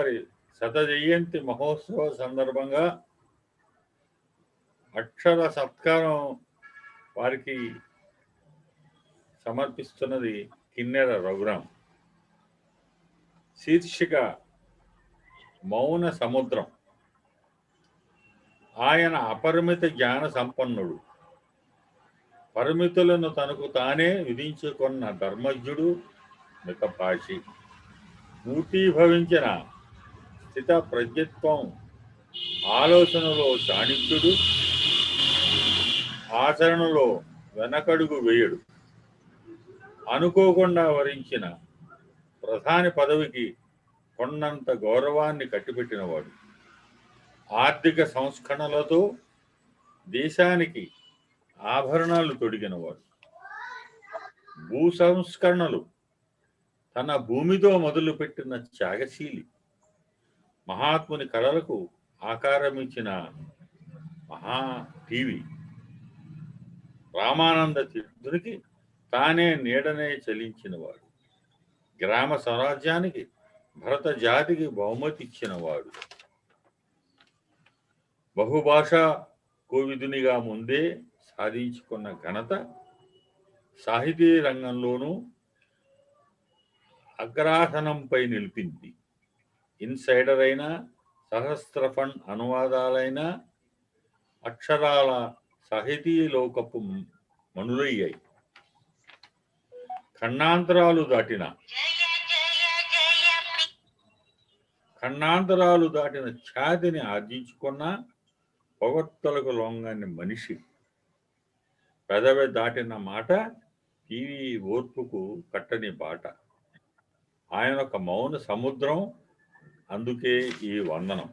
గారి శత జయంతి మహోత్సవ సందర్భంగా అక్షర సత్కారం వారికి సమర్పిస్తున్నది కిన్నెర రఘురాం శీర్షిక మౌన సముద్రం. ఆయన అపరిమిత జ్ఞాన సంపన్నుడు. పరిమితులను తనకు తానే విధించుకున్న ధర్మజ్ఞుడు మితభాషి మూర్తీభవించిన స్థిత ప్రజ్ఞత్వం ఆలోచనలో చాణిక్యుడు ఆచరణలో వెనకడుగు వేయడు. అనుకోకుండా వరించిన ప్రధాని పదవికి కొన్నంత గౌరవాన్ని కట్టిపెట్టినవాడు. ఆర్థిక సంస్కరణలతో దేశానికి ఆభరణాలు తొడిగినవాడు. భూ సంస్కరణలు తన భూమితో మొదలుపెట్టిన త్యాగశీలి. మహాత్ముని కళలకు ఆకారం ఇచ్చిన మహా టీవీ. రామానంద తీర్థునికి తానే నీడనే చలించినవాడు. గ్రామ స్వరాజ్యానికి భరత జాతికి బహుమతి ఇచ్చినవాడు. బహుభాషా కోవిదునిగా ముందే సాధించుకున్న ఘనత సాహితీ రంగంలోనూ అగ్రాసనంపై నిలిపింది. ఇన్సైడర్ అయినా సహస్ర ఫండ్ అనువాదాలైన అక్షరాల సాహితీ లోకపు మనులయ్యాయి. ఖండాంతరాలు దాటిన ఖండాంతరాలు దాటిన ఛాతిని ఆర్జించుకున్న పొగడ్తలకు లొంగని మనిషి. పెదవి దాటిన మాట టీవీ ఓర్పుకు కట్టని బాట. ఆయన ఒక మౌన సముద్రం అందుకే ఈ వందనం.